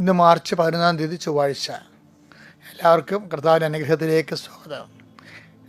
ഇന്ന് മാർച്ച് പതിനൊന്നാം തീയതി ചൊവ്വാഴ്ച. എല്ലാവർക്കും കർത്താവിന്റെ അനുഗ്രഹത്തിലേക്ക് സ്വാഗതം.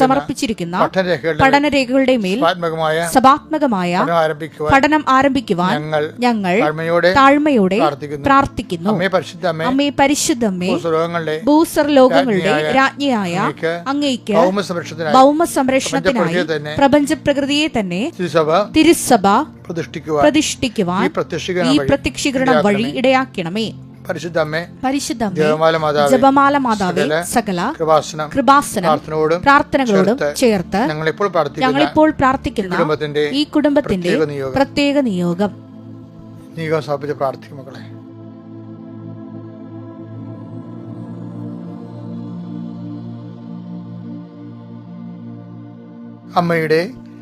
സമർപ്പിച്ചിരിക്കുന്ന പഠനരേഖകളുടെ മേൽ സഭാത്മകമായ പഠനം ആരംഭിക്കുവാൻ ഞങ്ങൾ താഴ്മയോടെ പ്രാർത്ഥിക്കുന്നു. അമ്മേ പരിശുദ്ധ അമ്മേ അമ്മേ പരിശുദ്ധമ്മേ ഭൂസർ ലോകങ്ങളുടെ രാജ്ഞിയായ അങ്ങേക്ക് ഭൗമ സംരക്ഷണത്തിനായി പ്രപഞ്ചപ്രകൃതിയെ തന്നെ പ്രപഞ്ച പ്രകൃതിയെ തന്നെ തിരുസഭ പ്രതിഷ്ഠിക്കുവാൻ ഈ പ്രത്യക്ഷീകരണം വഴി ഇടയാക്കണമേ. പരിശുദ്ധ അമ്മേ പരിശുദ്ധമ്മേ ജപമാല മാതാവേ ജപമാല മാതാവേ സകല കൃപാസനം കൃപാസനം പ്രാർത്ഥനകളോടും ചേർത്ത് ഞങ്ങളിപ്പോൾ പ്രാർത്ഥിക്കുന്ന ഞങ്ങളിപ്പോൾ പ്രാർത്ഥിക്കുന്ന കുടുംബത്തിന്റെ ഈ കുടുംബത്തിന്റെ പ്രത്യേക നിയോഗം. നിയോഗം സമർപ്പിച്ച് പ്രാർത്ഥിക്കും മക്കളെ. അമ്മയുടെ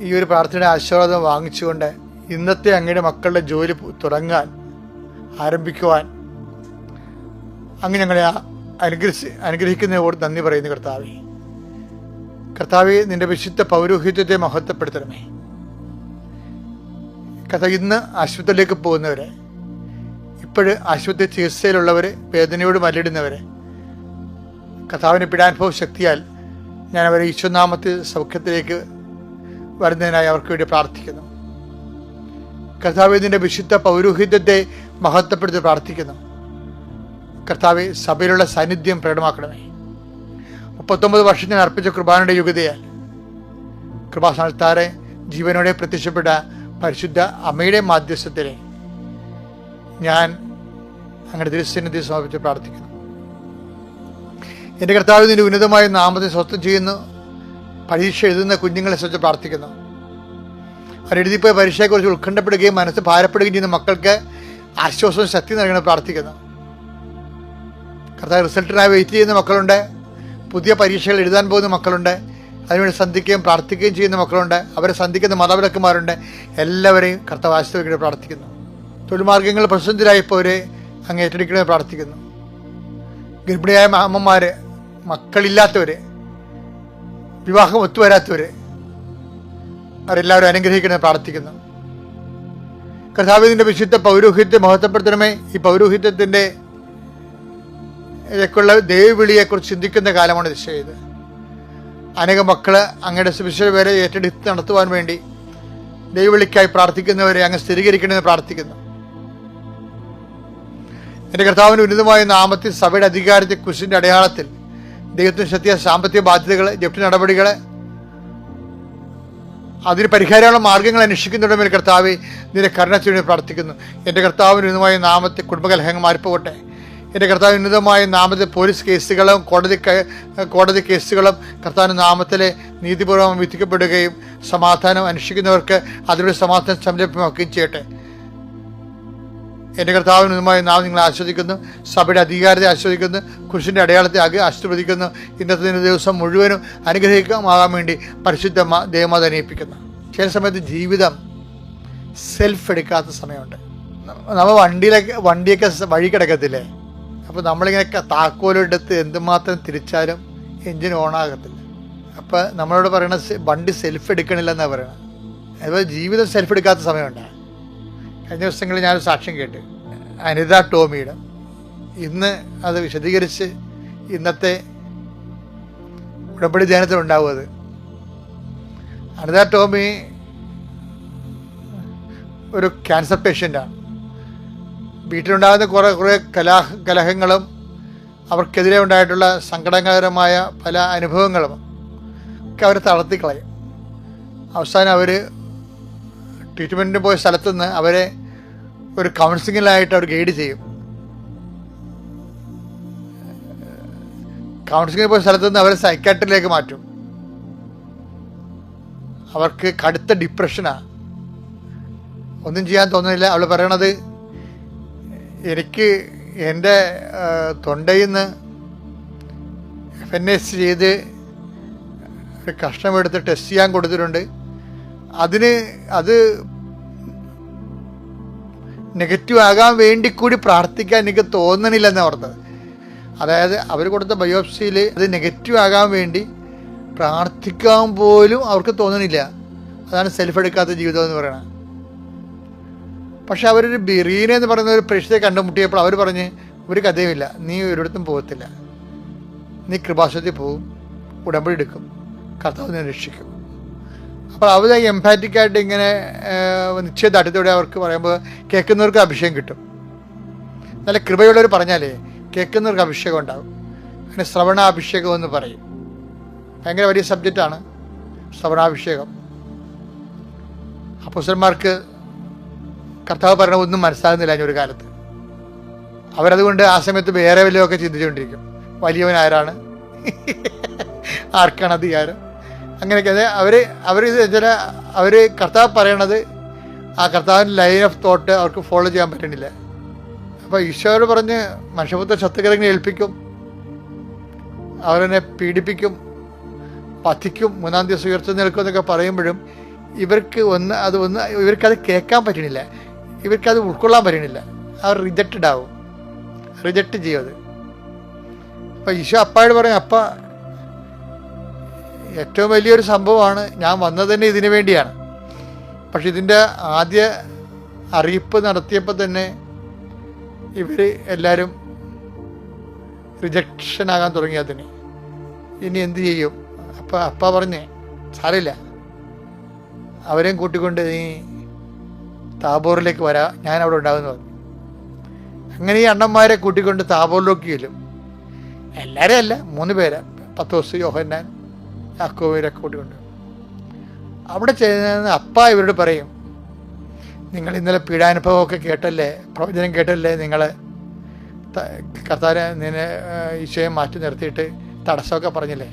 ഈ ഒരു പ്രാർത്ഥനയുടെ ആശീർവാദം വാങ്ങിച്ചുകൊണ്ട് ഇന്നത്തെ അങ്ങയുടെ മക്കളുടെ ജോലി തുടങ്ങാൻ ആരംഭിക്കുവാൻ അങ്ങ് ഞങ്ങളെ അനുഗ്രഹിച്ച് അനുഗ്രഹിക്കുന്നതിനോട് നന്ദി പറയുന്നു കർത്താവെ. കർത്താവെ നിന്റെ വിശുദ്ധ പൗരോഹിത്യത്തെ മഹത്വപ്പെടുത്തണമേ. കഥ ഇന്ന് ആശുപത്രിയിലേക്ക് പോകുന്നവരെ ഇപ്പോഴ് ആശുപത്രി ചികിത്സയിലുള്ളവർ വേദനയോട് മല്ലിടുന്നവർ കഥാവിനെ പിടാനുഭവ ശക്തിയാൽ ഞാൻ അവരെ ഈശ്വനാമത്തിൽ സൗഖ്യത്തിലേക്ക് വരുന്നതിനായി അവർക്ക് വേണ്ടി പ്രാർത്ഥിക്കുന്നു. കർത്താവേദിന്റെ വിശുദ്ധ പൗരോഹിത്യത്തെ മഹത്വപ്പെടുത്തി പ്രാർത്ഥിക്കുന്നു. കർത്താവ് സഭയിലുള്ള സാന്നിധ്യം പ്രകടമാക്കണമേ. മുപ്പത്തൊമ്പത് വർഷം ഞാൻ അർപ്പിച്ച കുർബാനയുടെ യുഗതയാൽ കൃപാസ്ഥാനത്താറെ ജീവനോടെ പ്രത്യക്ഷപ്പെട്ട പരിശുദ്ധ അമ്മയുടെ മാധ്യസ്ഥത്തിലെ ഞാൻ അങ്ങനെ തിരുസന്നിധി സമർപ്പിച്ച് പ്രാർത്ഥിക്കുന്നു. എന്റെ കർത്താവ് നിന്റെ ഉന്നതമായ നാമത്തെ സ്വസ്ഥം ചെയ്യുന്നു. പരീക്ഷ എഴുതുന്ന കുഞ്ഞുങ്ങളെ ശ്രദ്ധ പ്രാർത്ഥിക്കുന്നു. അവരെഴുതിപ്പോയ പരീക്ഷയെക്കുറിച്ച് ഉത്കണ്ഠപ്പെടുകയും മനസ്സ് ഭാരപ്പെടുകയും ചെയ്യുന്ന മക്കൾക്ക് ആശ്വാസവും ശക്തി നൽകണം പ്രാർത്ഥിക്കുന്നു. കർത്താവ് റിസൾട്ടിനായി വെയിറ്റ് ചെയ്യുന്ന മക്കളുണ്ട്. പുതിയ പരീക്ഷകൾ എഴുതാൻ പോകുന്ന മക്കളുണ്ട്. അതിനുവേണ്ടി സന്ധിക്കുകയും പ്രാർത്ഥിക്കുകയും ചെയ്യുന്ന മക്കളുണ്ട്. അവരെ സന്ധിക്കുന്ന മാതാപിതാക്കന്മാരുണ്ട്. എല്ലാവരെയും കർത്താവ് ആശ്രയിക്കണേ പ്രാർത്ഥിക്കുന്നു. തൊഴിൽമാർഗങ്ങൾ പ്രസിദ്ധരായപ്പോരെ അങ്ങ് ഏറ്റെടുക്കണമെന്ന് പ്രാർത്ഥിക്കുന്നു. ഗർഭിണിയായ അമ്മമാർ മക്കളില്ലാത്തവര് വിവാഹം ഒത്തുവരാത്തവര് അവരെല്ലാവരും അനുഗ്രഹിക്കണമെന്ന് പ്രാർത്ഥിക്കുന്നു. കർത്താവിന്റെ വിശുദ്ധ പൗരോഹിത്യം മഹത്വപ്പെടുത്തണമേ. ഈ പൗരോഹിത്യത്തിന്റെ ഇതൊക്കെയുള്ള ദൈവവിളിയെക്കുറിച്ച് ചിന്തിക്കുന്ന കാലമാണ് ഇത്. ചെയ്ത് അനേക മക്കൾ അങ്ങയുടെ സുവിശേഷ പേരെ ഏറ്റെടുത്ത് നടത്തുവാൻ വേണ്ടി ദൈവവിളിക്കായി പ്രാർത്ഥിക്കുന്നവരെ അങ്ങ് സ്ഥിരീകരിക്കണമെന്ന് പ്രാർത്ഥിക്കുന്നു. എന്റെ കർത്താവിന് ഉന്നതമായ നാമത്തിൽ സഭയുടെ അധികാരത്തെ കുശിന്റെ അടയാളത്തിൽ ദൈവത്തിന് ശക്തിയ സാമ്പത്തിക ബാധ്യതകൾ ജപ്തി നടപടികൾ അതിന് പരിഹാരമുള്ള മാർഗങ്ങൾ അന്വേഷിക്കുന്നുണ്ട് മേൽ കർത്താവ് നിന്റെ കരുണത്തിന് പ്രാർത്ഥിക്കുന്നു. എന്റെ കർത്താവിന് ഉന്നതമായ നാമത്തെ കുടുംബകലഹങ്ങൾ മാറിപ്പോകട്ടെ. എന്റെ കർത്താവിന് ഉന്നതമായ നാമത്തെ പോലീസ് കേസുകളും കോടതി കോടതി കേസുകളും കർത്താവിന്റെ നാമത്തിലെ നീതിപൂർവം വിധിക്കപ്പെടുകയും സമാധാനം അന്വേഷിക്കുന്നവർക്ക് അതിലൂടെ സമാധാനം സംരംഭമാക്കുകയും ചെയ്യട്ടെ. എന്റെ കർത്താവിന് ഉന്നതമായ നാം നിങ്ങളെ ആസ്വദിക്കുന്നു സഭയുടെ അധികാരത്തെ ആസ്വദിക്കുന്നു കുരിശിന്റെ അടയാളത്തെ ആകെ ആസ്വദിക്കുന്നു ഇന്നത്തെ ദിവസം മുഴുവനും അനുഗ്രഹിക്കാമാകാൻ വേണ്ടി പരിശുദ്ധ ദേവമാത അനയിപ്പിക്കുന്നു ചില സമയത്ത് ജീവിതം സെൽഫ് എടുക്കാത്ത സമയമുണ്ട്. നമ്മൾ വണ്ടിയിലൊക്കെ വണ്ടിയൊക്കെ വഴി കിടക്കത്തില്ലേ? അപ്പോൾ നമ്മളിങ്ങനെ താക്കോലെടുത്ത് എന്തുമാത്രം തിരിച്ചാലും എൻജിൻ ഓണാകത്തില്ല അപ്പോൾ നമ്മളോട് പറയണ വണ്ടി സെൽഫ് എടുക്കണില്ലെന്നാണ് പറയണത് അതുപോലെ ജീവിതം സെൽഫ് എടുക്കാത്ത സമയമുണ്ട്. കഴിഞ്ഞ ദിവസങ്ങളിൽ ഞാനൊരു സാക്ഷ്യം കേട്ട്. അനിത ടോമിയുടെ. ഇന്ന് അത് വിശദീകരിച്ച് ഇന്നത്തെ ഉടമ്പടി ധ്യാനത്തിലുണ്ടാവുന്നത് അനിത ടോമി ഒരു ക്യാൻസർ പേഷ്യന്റാണ് വീട്ടിലുണ്ടാകുന്ന കുറേ കുറേ കലാഹ കലഹങ്ങളും അവർക്കെതിരെ ഉണ്ടായിട്ടുള്ള സങ്കടകരമായ പല അനുഭവങ്ങളും ഒക്കെ അവർ തളർത്തിക്കളയും. അവസാനം അവർ ട്രീറ്റ്മെന്റിന് പോയ സ്ഥലത്തു നിന്ന് അവരെ ഒരു കൗൺസിലിങ്ങിലായിട്ട് അവർ ഗൈഡ് ചെയ്യും. കൗൺസിലിങ്ങിന് പോയ സ്ഥലത്തു നിന്ന് അവരെ സൈക്കാട്രിയിലേക്ക് മാറ്റും. അവർക്ക് കടുത്ത ഡിപ്രഷനാണ് ഒന്നും ചെയ്യാൻ തോന്നുന്നില്ല. അവൾ പറയണത് എനിക്ക് എന്റെ തൊണ്ടയിൽ നിന്ന് എഫ് എൻ എസ് ചെയ്ത് ഒരു കഷ്ണമെടുത്ത് ടെസ്റ്റ് ചെയ്യാൻ കൊടുത്തിട്ടുണ്ട്. അതിന് അത് നെഗറ്റീവ് ആകാൻ വേണ്ടി കൂടി പ്രാർത്ഥിക്കാൻ എനിക്ക് തോന്നണില്ലെന്ന് ഓർത്തത് അതായത് അവർ കൊടുത്ത ബയോപ്സിയിൽ അത് നെഗറ്റീവ് ആകാൻ വേണ്ടി പ്രാർത്ഥിക്കാൻ പോലും അവർക്ക് തോന്നണില്ല. അതാണ് സെൽഫ് എടുക്കാത്ത ജീവിതം എന്ന് പറയുന്നത് പക്ഷെ അവരൊരു ബിറീന എന്ന് പറയുന്ന ഒരു പ്രശ്നത്തെ കണ്ടുമുട്ടിയപ്പോൾ അവർ പറഞ്ഞ് ഒരു കഥയുമില്ല. നീ ഒരിടത്തും പോകത്തില്ല. നീ കൃപാശത്തിൽ പോവും. ഉടമ്പടി എടുക്കും. കർത്താവ് നിരീക്ഷിക്കും രക്ഷിക്കും. അപ്പോൾ അവർ എംപാറ്റിക് ആയിട്ട് ഇങ്ങനെ നിശ്ചയദാർഢ്യത്തോടെ അവർക്ക് പറയുമ്പോൾ കേൾക്കുന്നവർക്ക് അഭിഷേകം കിട്ടും. നല്ല കൃപയുള്ളവർ പറഞ്ഞാലേ കേൾക്കുന്നവർക്ക് അഭിഷേകം ഉണ്ടാകും അങ്ങനെ ശ്രവണാഭിഷേകം എന്ന് പറയും. ഭയങ്കര വലിയ സബ്ജക്റ്റാണ് ശ്രവണാഭിഷേകം. അപ്പുസന്മാർക്ക് കർത്താവ് പറഞ്ഞ ഒന്നും മനസ്സിലാകുന്നില്ല ഒരു കാലത്ത്. അവരതുകൊണ്ട് ആ സമയത്ത് വേറെ വല്ലതൊക്കെ ചിന്തിച്ചുകൊണ്ടിരിക്കും. വലിയവൻ ആരാണ് ആർക്കാണ് അധികാരം? അങ്ങനെയൊക്കെ. അവർ അവർ ചില അവർ കർത്താവ് പറയണത് ആ കർത്താവിന്റെ ലൈൻ ഓഫ് തോട്ട് അവർക്ക് ഫോളോ ചെയ്യാൻ പറ്റണില്ല. അപ്പോൾ ഈശോയോട് പറഞ്ഞ് മനുഷ്യപുത്ര ശത്രുക്കളെ ഏൽപ്പിക്കും അവരെന്നെ പീഡിപ്പിക്കും പതിക്കും മൂന്നാം ദിവസം ഉയർച്ച നിൽക്കും എന്നൊക്കെ പറയുമ്പോഴും ഇവർക്ക് ഒന്ന് അത് ഒന്ന് ഇവർക്കത് കേൾക്കാൻ പറ്റണില്ല. ഇവർക്കത് ഉൾക്കൊള്ളാൻ പറ്റണില്ല. അവർ റിജക്റ്റഡ് ആവും. റിജക്റ്റ് ചെയ്യും അത്. ഈശോ അപ്പായോട് പറയും അപ്പ ഏറ്റവും വലിയൊരു സംഭവമാണ് ഞാൻ വന്നത് തന്നെ ഇതിനു വേണ്ടിയാണ്. പക്ഷെ ഇതിന്റെ ആദ്യ അറിയിപ്പ് നടത്തിയപ്പോൾ തന്നെ ഇവർ എല്ലാവരും റിജക്ഷൻ ആകാൻ തുടങ്ങി അതിന്. ഇനി എന്ത് ചെയ്യും? അപ്പം അപ്പ പറഞ്ഞേ സാറില്ല അവരെയും കൂട്ടിക്കൊണ്ട് നീ താബോറിലേക്ക് വരാ. ഞാൻ അവിടെ ഉണ്ടാകുമെന്ന് പറഞ്ഞു. അങ്ങനെ ഈ അണ്ണന്മാരെ കൂട്ടിക്കൊണ്ട് താബോറിലേക്ക് ചെല്ലും. എല്ലാവരും അല്ല മൂന്ന് പേരാണ് പത്തോസ് യോഹന്നാൻ യാക്കോവിനൊക്കെ കൊണ്ട്. അവിടെ ചെയ്യുന്ന അപ്പ ഇവരോട് പറയും നിങ്ങൾ ഇന്നലെ പീഡാനുഭവമൊക്കെ കേട്ടല്ലേ? പ്രവചനം കേട്ടല്ലേ നിങ്ങൾ കർത്താരെ നിന്നെ ഈശോയെ മാറ്റി നിർത്തിയിട്ട് തടസ്സമൊക്കെ പറഞ്ഞില്ലേ?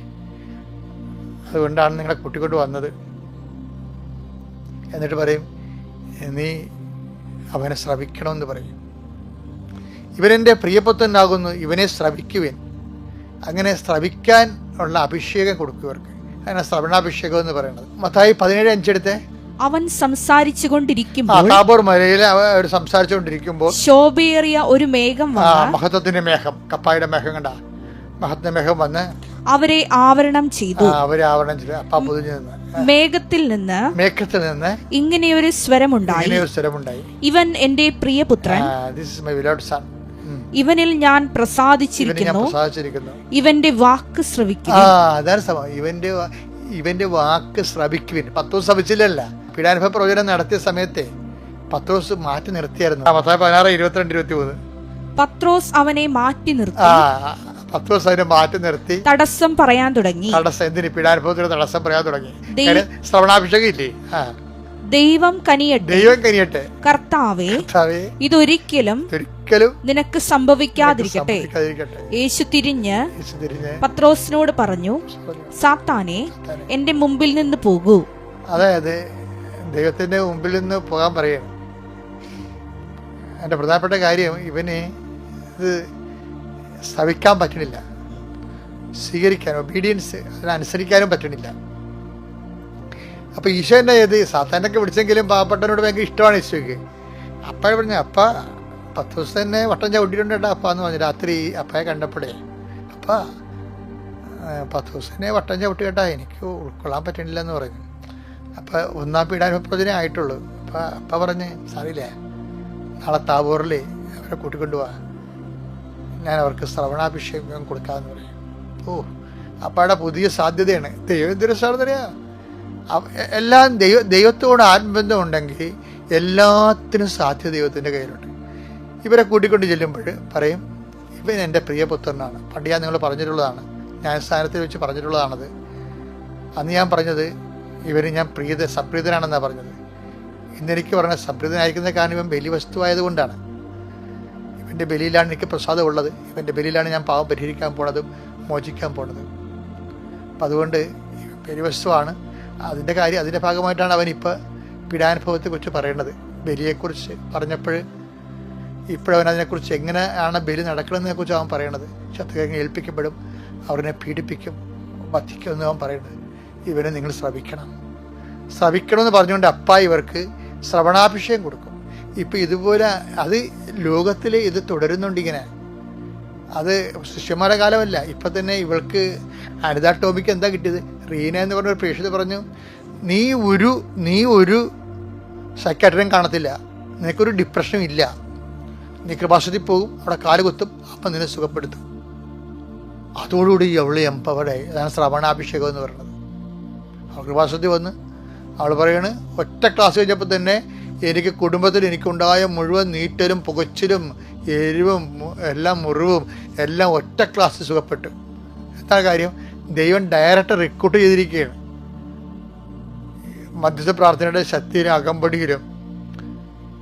അതുകൊണ്ടാണ് നിങ്ങളെ കൂട്ടിക്കൊണ്ട് വന്നത്. എന്നിട്ട് പറയും നീ അവനെ ശ്രവിക്കണമെന്ന് പറയും. ഇവനെന്റെ പ്രിയപുത്രനാകുന്നു ഇവനെ ശ്രവിക്കുവൻ അങ്ങനെ ശ്രവിക്കാൻ ഉള്ള അഭിഷേകം കൊടുക്കും ഇവർക്ക്. അതിനാണ് ശ്രവണാഭിഷേകം എന്ന് പറയുന്നത്. മത്തായി പതിനേഴ് അഞ്ചെടുത്തേ. അവൻ സംസാരിച്ചു കൊണ്ടിരിക്കുമ്പോൾ താബോർ മലയിൽ അവർ സംസാരിച്ചുകൊണ്ടിരിക്കുമ്പോൾ ശോഭയേറിയ ഒരു മേഘം മഹത്വത്തിന്റെ മേഘം കപ്പായുടെ മേഘം കണ്ട. മഹത്വ മേഘം വന്ന് അവരെ ആവരണം ചെയ്തു. അവരെ ആവരണം ചെയ്തു. അപ്പ പൊതിഞ്ഞു നിന്ന്. മേഘത്തിൽ നിന്ന് മേഘത്തിൽ നിന്ന് ഇങ്ങനെ ഒരു സ്വരമുണ്ടായി. ഇവൻ എന്റെ പ്രിയപുത്രൻ. This is my beloved son ഇവനിൽ ഞാൻ പ്രസാദിച്ചിരിക്കുന്നു. ഇവന്റെ വാക്ക് ശ്രവിക്കുന്നു ഇവന്റെ ഇവന്റെ വാക്ക് ശ്രവിക്കുവിൻ. പത്ത് ദിവസം ശ്രവിച്ചില്ലല്ല. പീഡാനുഭവ പ്രവചനം നടത്തിയ സമയത്തെ പത്രോസ് മാറ്റി നിർത്തിയായിരുന്നു. പതിനാറ് ഇരുപത്തിരണ്ട് ഇരുപത്തി മൂന്ന് പത്രോസ് അവനെ മാറ്റി നിർത്തി. ആ അവനെ മാറ്റി നിർത്തി. തടസ്സം പറയാൻ തുടങ്ങി. തടസ്സം എന്തിന്? പീഡാനുഭവത്തിന് തടസ്സം പറയാൻ തുടങ്ങി. ശ്രവണാഭിഷേകം ഇല്ലേ? ആ. ദൈവം കനിയട്ടെ. ദൈവം കനിയട്ടെ. കർത്താവേ കർത്താവേ, ഇതൊരിക്കലും ഒരിക്കലും നിനക്ക് സംഭവിക്കാതിരിക്കട്ടെ. യേശു തിരിഞ്ഞ് പത്രോസിനോട് പറഞ്ഞു സാത്താനെ എന്റെ മുമ്പിൽ നിന്ന് പോകൂ. അതായത് ദൈവത്തിന്റെ മുമ്പിൽ നിന്ന് പോകാൻ പറയും. എന്റെ പ്രധാനപ്പെട്ട കാര്യം ഇവന് ഇത് ശ്രവിക്കാൻ പറ്റണില്ല. സ്വീകരിക്കാൻ ഒബീഡിയൻസ് അതിനനുസരിക്കാനും പറ്റണില്ല. അപ്പൊ എന്നെ ചെയ്ത് സാത്താനൊക്കെ വിളിച്ചെങ്കിലും പാവപ്പെട്ടവനോട് ഭയങ്കര ഇഷ്ടമാണ് ഈശോയ്ക്ക്. അപ്പ പറഞ്ഞു അപ്പ പത്ത് ദിവസം തന്നെ വട്ടം ചവിട്ടിയിട്ടുണ്ടാ അപ്പ എന്ന് പറഞ്ഞു രാത്രി അപ്പയെ കണ്ടപ്പോഴേ അപ്പ പത്ത് ദിവസം തന്നെ വട്ടം ചവിട്ടി കേട്ടാ എനിക്ക് ഉൾക്കൊള്ളാൻ പറ്റണില്ല എന്ന് പറഞ്ഞു അപ്പൊ ഒന്നാം പീഡാനുഭവത്തിനേ ആയിട്ടുള്ളൂ. അപ്പൊ അപ്പ പറഞ്ഞ് സാറിയില്ലേ നാളെ താബോറിൽ അവരെ കൂട്ടിക്കൊണ്ടുപോവാ ഞാൻ അവർക്ക് ശ്രവണാഭിഷേകം കൊടുക്കാമെന്ന് പറയും. ഓ അപ്പയുടെ പുതിയ സാധ്യതയാണ്. ദൈവം എ- എല്ലാം ദൈവ ദൈവത്തോട് ആത്മബന്ധമുണ്ടെങ്കിൽ എല്ലാത്തിനും സാധ്യത ദൈവത്തിന്റെ കയ്യിലുണ്ട്. ഇവരെ കൂട്ടിക്കൊണ്ട് ചെല്ലുമ്പോൾ പറയും ഇവൻ എന്റെ പ്രിയപുത്രനാണ്. പണ്ട് ഞാൻ നിങ്ങൾ പറഞ്ഞിട്ടുള്ളതാണ്. ന്യായസ്ഥാനത്തിൽ സ്ഥാനത്തിൽ വെച്ച് പറഞ്ഞിട്ടുള്ളതാണത്. അന്ന് ഞാൻ പറഞ്ഞത് ഇവന് ഞാൻ പ്രീത സപ്രീതനാണെന്നാണ് പറഞ്ഞത്. ഇന്നെനിക്ക് പറഞ്ഞ സപ്രീതനായിരിക്കുന്ന കാരണം ഇവൻ ബലി വസ്തുവായതുകൊണ്ടാണ്. ഇവന്റെ ബലിയിലാണ് എനിക്ക് പ്രസാദമുള്ളത്. ഇവന്റെ ബലിയിലാണ് ഞാൻ പാവം പരിഹരിക്കാൻ പോണതും മോചിക്കാൻ പോണതും. അപ്പം അതുകൊണ്ട് ബലിവസ്തുവാണ് അതിന്റെ കാര്യം അതിന്റെ ഭാഗമായിട്ടാണ് അവൻ ഇപ്പോൾ പീഡാനുഭവത്തെക്കുറിച്ച് പറയുന്നത് ബലിയെക്കുറിച്ച് പറഞ്ഞപ്പോൾ ഇപ്പോഴവൻ അതിനെക്കുറിച്ച് എങ്ങനെയാണ് ബലി നടക്കണമെന്നതിനെ കുറിച്ച് അവൻ പറയണത്. ശത്രുക്കങ്ങൾ ഏൽപ്പിക്കപ്പെടും അവരെ പീഡിപ്പിക്കും വധിക്കും എന്ന് അവൻ പറയുന്നത് ഇവനെ നിങ്ങൾ ശ്രവിക്കണം. ശ്രവിക്കണമെന്ന് പറഞ്ഞുകൊണ്ട് അപ്പ ഇവർക്ക് ശ്രവണാഭിഷേകം കൊടുക്കും. ഇപ്പം ഇതുപോലെ അത് ലോകത്തിൽ ഇത് തുടരുന്നുണ്ട് ഇങ്ങനെ. അത് ശിഷ്യന്മാരുടെ കാലമല്ല. ഇപ്പം തന്നെ ഇവൾക്ക് അനിതാ ടോമിക്ക് എന്താ കിട്ടിയത്? റീന എന്ന് പറഞ്ഞ ഒരു പ്രേക്ഷിത പറഞ്ഞു നീ ഒരു നീ ഒരു സൈക്കാട്രിയും കാണത്തില്ല. നിനക്കൊരു ഡിപ്രഷനും ഇല്ല. നീ കൃപാസത്തിൽ പോകും അവിടെ കാൽ കുത്തും അപ്പം നിന്നെ സുഖപ്പെടുത്തും. അതോടുകൂടി അവൾ എംപവർഡായി അതാണ് ശ്രവണാഭിഷേകം എന്ന് പറയുന്നത്. അവൾ കൃപാസത്തിൽ വന്ന് അവൾ പറയാണ് ഒറ്റ ക്ലാസ് കഴിഞ്ഞപ്പോൾ തന്നെ എനിക്ക് കുടുംബത്തിൽ എനിക്കുണ്ടായ മുഴുവൻ നീറ്റലും പുകച്ചിലും എരിവും എല്ലാം മുറിവും എല്ലാം ഒറ്റ ക്ലാസ് സുഖപ്പെട്ടു. എന്താ കാര്യം? ദൈവം ഡയറക്റ്റ് റിക്രൂട്ട് ചെയ്തിരിക്കുകയാണ്. മധ്യസ്ഥ പ്രാർത്ഥനയുടെ ശക്തിയിലും അകമ്പടിയിലും.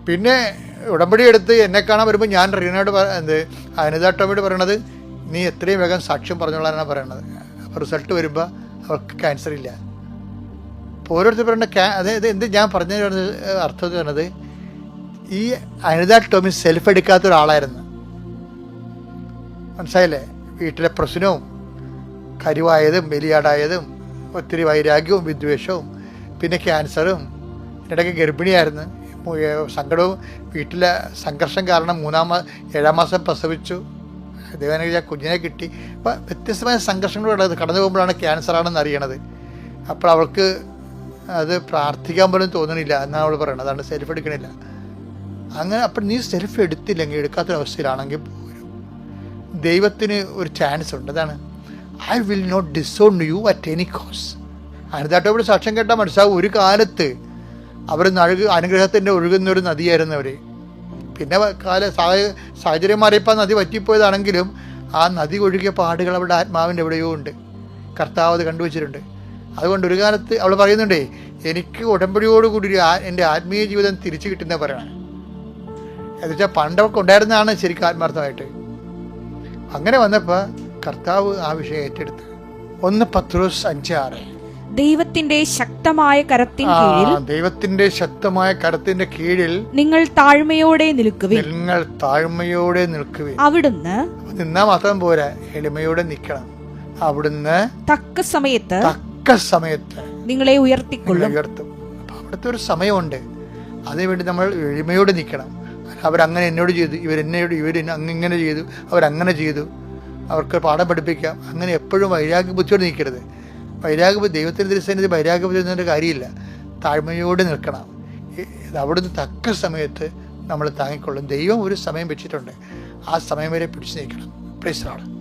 പിന്നെ ഉടമ്പടി എടുത്ത് എന്നെ കാണാൻ വരുമ്പോൾ ഞാൻ പറ- എന്ത് അനിത ടോമിയോട് പറയണത് നീ എത്രയും വേഗം സാക്ഷ്യം പറഞ്ഞോളാനാണ് പറയണത്. അപ്പോൾ റിസൾട്ട് വരുമ്പോൾ അവർക്ക് ക്യാൻസർ ഇല്ല. അപ്പോൾ ഓരോരുത്തർ പറയുന്ന ക്യാ അതായത് എന്ത് ഞാൻ പറഞ്ഞു അർത്ഥം എന്ന് പറയുന്നത് ഈ അനിത ടോമി സെൽഫ് എടുക്കാത്ത ഒരാളായിരുന്നു. മനസ്സിലായില്ലേ? വീട്ടിലെ പ്രശ്നവും കരിവായതും ബലിയാടായതും ഒത്തിരി വൈരാഗ്യവും വിദ്വേഷവും പിന്നെ ക്യാൻസറും. ഇടയ്ക്ക് ഗർഭിണിയായിരുന്നു. സങ്കടവും വീട്ടിലെ സംഘർഷം കാരണം മൂന്നാം ഏഴാം മാസം പ്രസവിച്ചു. ദൈവാനുഗ്രഹിച്ച കുഞ്ഞിനെ കിട്ടി. അപ്പോൾ വ്യത്യസ്തമായ സംഘർഷങ്ങൾ കടന്നു പോകുമ്പോഴാണ് ക്യാൻസറാണെന്ന് അറിയണത്. അപ്പോൾ അവൾക്ക് അത് പ്രാർത്ഥിക്കാൻ പോലും തോന്നണില്ല എന്നാണ് അവൾ പറയുന്നത് അതാണ് സെൽഫ് എടുക്കണില്ല. അങ്ങനെ അപ്പം നീ സെൽഫ് എടുത്തില്ലെങ്കിൽ എടുക്കാത്തൊരവസ്ഥയിലാണെങ്കിൽ ദൈവത്തിന് ഒരു ചാൻസ് ഉണ്ട് അതാണ് I will not disown you at any cost അനിതാട്ടോട് സാക്ഷ്യം കേട്ടാൽ മനസ്സിലാവും. ഒരു കാലത്ത് അവർ നഴുക അനുഗ്രഹത്തിന്റെ ഒഴുകുന്ന ഒരു നദിയായിരുന്നു അവർ പിന്നെ കാല സാഹ- സാഹചര്യം മാറിയപ്പോൾ നദി വറ്റിപ്പോയതാണെങ്കിലും ആ നദി ഒഴുകിയ പാടുകൾ അവിടെ ആത്മാവിന്റെ എവിടെയോ ഉണ്ട്. കർത്താവ് അത് കണ്ടുവച്ചിട്ടുണ്ട്. അതുകൊണ്ട് ഒരു കാലത്ത് അവൾ പറയുന്നുണ്ടേ എനിക്ക് ഉടമ്പടിയോടുകൂടി എന്റെ ആത്മീയ ജീവിതം തിരിച്ചു കിട്ടുന്ന പറയണം. എന്നുവെച്ചാൽ പണ്ടൊക്കെ ഉണ്ടായിരുന്നതാണ് ശരിക്കും ആത്മാർത്ഥമായിട്ട്. അങ്ങനെ വന്നപ്പോൾ കർത്താവ് ആ വിഷയം ഏറ്റെടുത്ത്. ഒന്ന് പത്രോസ് അഞ്ച് ആറ്. ദൈവത്തിന്റെ ശക്തമായ കരത്തിൻ കീഴിൽ ദൈവത്തിന്റെ ശക്തമായ കരത്തിന്റെ കീഴിൽ നിങ്ങൾ താഴ്മയോടെ നിൽക്കുവിൻ. നിങ്ങൾ താഴ്മയോടെ നിൽക്കുക അവിടുന്ന് നിന്നാ മാത്രം പോരാ എളിമയോടെ നിൽക്കണം അവിടുന്ന് തക്ക സമയത്ത് തക്ക സമയത്ത് നിങ്ങളെ ഉയർത്തിക്കൊള്ളും. ഉയർത്തും. അവിടുത്തെ ഒരു സമയമുണ്ട്. അതിനുവേണ്ടി നമ്മൾ എളിമയോടെ നിൽക്കണം അവരങ്ങനെ എന്നോട് ചെയ്തു ഇവരെന്നോട് ഇവർ അങ്ങനെ ചെയ്തു അവരങ്ങനെ ചെയ്തു. അവർക്ക് പാഠം പഠിപ്പിക്കാം. അങ്ങനെ എപ്പോഴും വൈരാഗ്യ ബുദ്ധിയോട് നിൽക്കരുത് വൈരാഗ്യ ദൈവത്തിന്റെ തിരുസന്നിധി വൈരാഗ്യ ബുദ്ധി എന്നൊരു കാര്യമില്ല. താഴ്മയോടെ നിൽക്കണം. അവിടുന്ന് തക്ക സമയത്ത് നമ്മൾ താങ്ങിക്കൊള്ളും. ദൈവം ഒരു സമയം വെച്ചിട്ടുണ്ട്. ആ സമയം വരെ പിടിച്ചു നിൽക്കണം പ്രൈസ് ആണ്